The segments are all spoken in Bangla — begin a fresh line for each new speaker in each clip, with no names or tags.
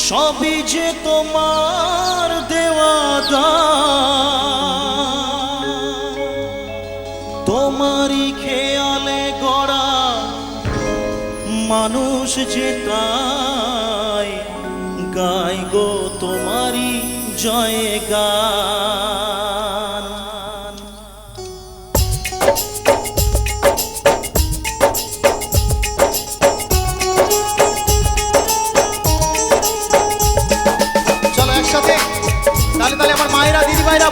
সবই যে তোমার দেওয়া দা তোমারই খেয়ালে গড়া মানুষ যে গাই গো তোমারই জয় গা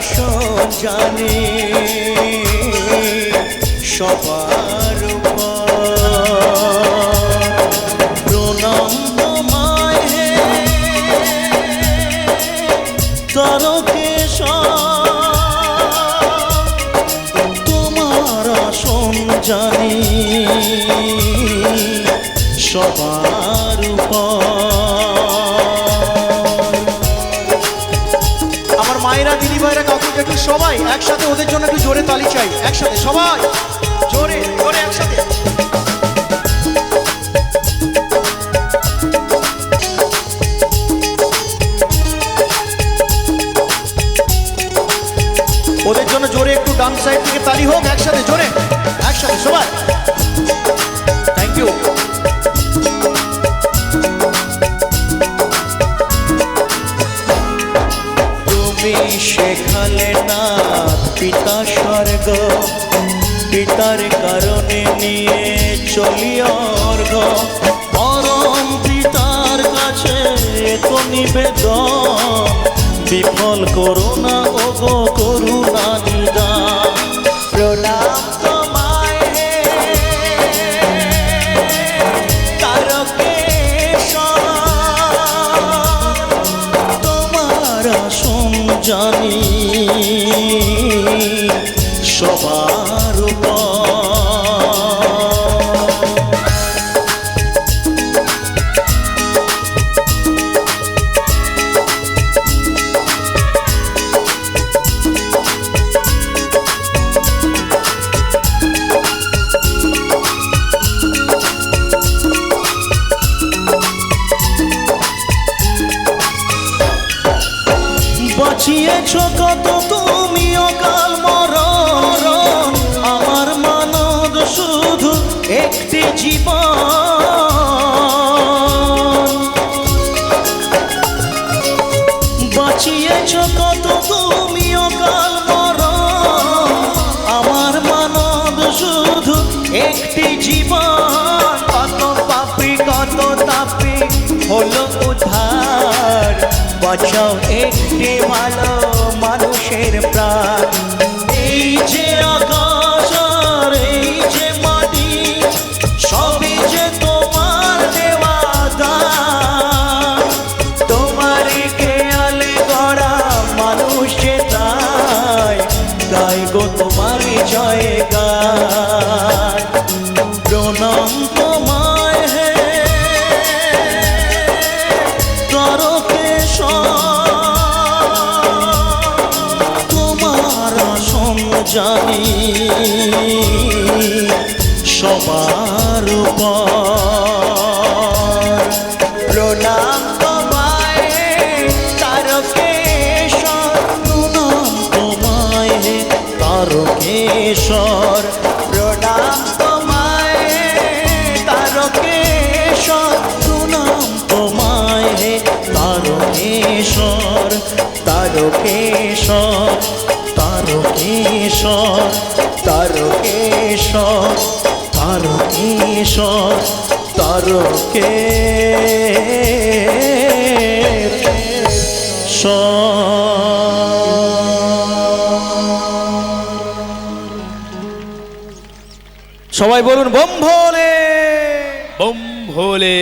আসন জানে সবার। প্রণাম তোমায় হে তোমার আসন জানি সবার উপর
আমার মায়েরা দিদি ভাইরা কাকু কাকু সবাই একসাথে ওদের জন্য একটু জোরে তালি চাই, একসাথে, সবাই। জোরে জোরে একসাথে। ওদের জন্য জোরে একটু ডান সাইড থেকে তালি হোক, একসাথে, জোরে, একসাথে, সবাই।
তুমি শেখালে না পিতা স্বর্গ। পিতার কারণে নিয়ে চলি অর্ঘ পরম পিতার কাছে তো নিবেদন। বিফল করো না ও গো করুণা নিদান প্রণাম। জানি সবার বাঁচিয়েছ কত তুমি অকাল বাঁচাও একটি ভালো মানুষের প্রাণ। এই যে আকাশ আর এই যে মাটি সবই যে তোমার দেওয়া দান। তোমার খেয়ালে গড়া মানুষ যে তাই গাই গো তোমার জয় গান প্রণাম জানি সবার প্রণাম তারকেশ্বর প্রণাম তোমায় তারকেশ্বর। প্রণাম তোমায় তারকেশ্বর তারকেশ্বর তারকেশ্বর তারকেশ্বর তারকেশ্বর তারকেশ্বর তারকেশ্বর।
সবাই বলুন বোম ভোলে
বোম ভোলে